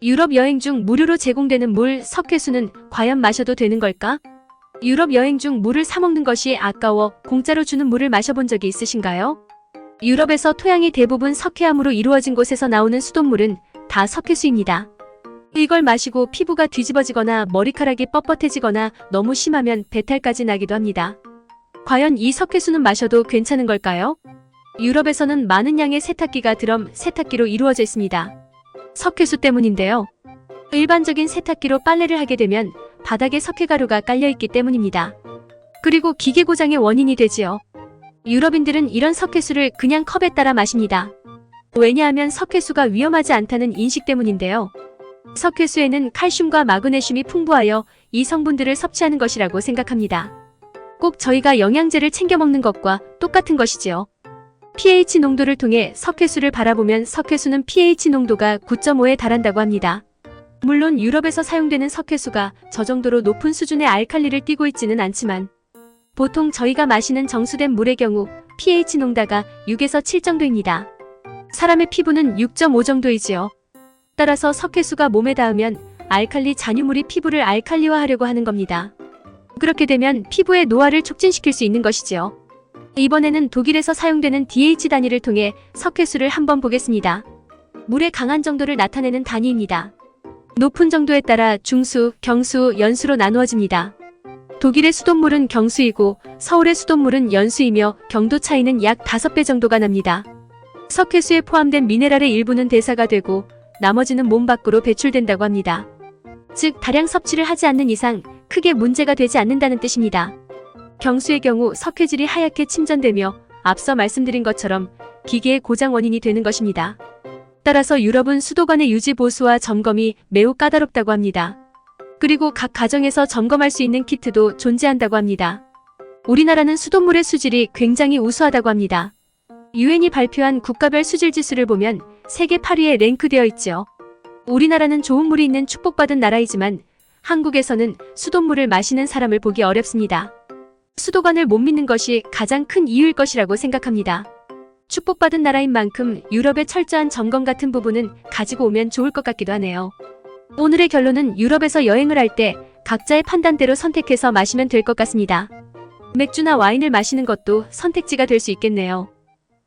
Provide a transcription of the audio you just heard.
유럽 여행 중 무료로 제공되는 물, 석회수는 과연 마셔도 되는 걸까? 유럽 여행 중 물을 사먹는 것이 아까워 공짜로 주는 물을 마셔본 적이 있으신가요? 유럽에서 토양이 대부분 석회암으로 이루어진 곳에서 나오는 수돗물은 다 석회수입니다. 이걸 마시고 피부가 뒤집어지거나 머리카락이 뻣뻣해지거나 너무 심하면 배탈까지 나기도 합니다. 과연 이 석회수는 마셔도 괜찮은 걸까요? 유럽에서는 많은 양의 세탁기가 드럼 세탁기로 이루어져 있습니다. 석회수 때문인데요. 일반적인 세탁기로 빨래를 하게 되면 바닥에 석회가루가 깔려있기 때문입니다. 그리고 기계 고장의 원인이 되지요. 유럽인들은 이런 석회수를 그냥 컵에 따라 마십니다. 왜냐하면 석회수가 위험하지 않다는 인식 때문인데요. 석회수에는 칼슘과 마그네슘이 풍부하여 이 성분들을 섭취하는 것이라고 생각합니다. 꼭 저희가 영양제를 챙겨 먹는 것과 똑같은 것이지요. pH 농도를 통해 석회수를 바라보면 석회수는 pH 농도가 9.5에 달한다고 합니다. 물론 유럽에서 사용되는 석회수가 저 정도로 높은 수준의 알칼리를 띠고 있지는 않지만 보통 저희가 마시는 정수된 물의 경우 pH 농도가 6에서 7 정도입니다. 사람의 피부는 6.5 정도이지요. 따라서 석회수가 몸에 닿으면 알칼리 잔유물이 피부를 알칼리화하려고 하는 겁니다. 그렇게 되면 피부의 노화를 촉진시킬 수 있는 것이지요. 이번에는 독일에서 사용되는 DH 단위를 통해 석회수를 한번 보겠습니다. 물의 강한 정도를 나타내는 단위입니다. 높은 정도에 따라 중수, 경수, 연수로 나누어집니다. 독일의 수돗물은 경수이고 서울의 수돗물은 연수이며 경도 차이는 약 5배 정도가 납니다. 석회수에 포함된 미네랄의 일부는 대사가 되고 나머지는 몸 밖으로 배출된다고 합니다. 즉, 다량 섭취를 하지 않는 이상 크게 문제가 되지 않는다는 뜻입니다. 경수의 경우 석회질이 하얗게 침전되며 앞서 말씀드린 것처럼 기계의 고장 원인이 되는 것입니다. 따라서 유럽은 수도관의 유지 보수와 점검이 매우 까다롭다고 합니다. 그리고 각 가정에서 점검할 수 있는 키트도 존재한다고 합니다. 우리나라는 수돗물의 수질이 굉장히 우수하다고 합니다. 유엔이 발표한 국가별 수질 지수를 보면 세계 8위에 랭크되어 있지요. 우리나라는 좋은 물이 있는 축복받은 나라이지만 한국에서는 수돗물을 마시는 사람을 보기 어렵습니다. 수도관을 못 믿는 것이 가장 큰 이유일 것이라고 생각합니다. 축복받은 나라인 만큼 유럽의 철저한 점검 같은 부분은 가지고 오면 좋을 것 같기도 하네요. 오늘의 결론은 유럽에서 여행을 할 때 각자의 판단대로 선택해서 마시면 될 것 같습니다. 맥주나 와인을 마시는 것도 선택지가 될 수 있겠네요.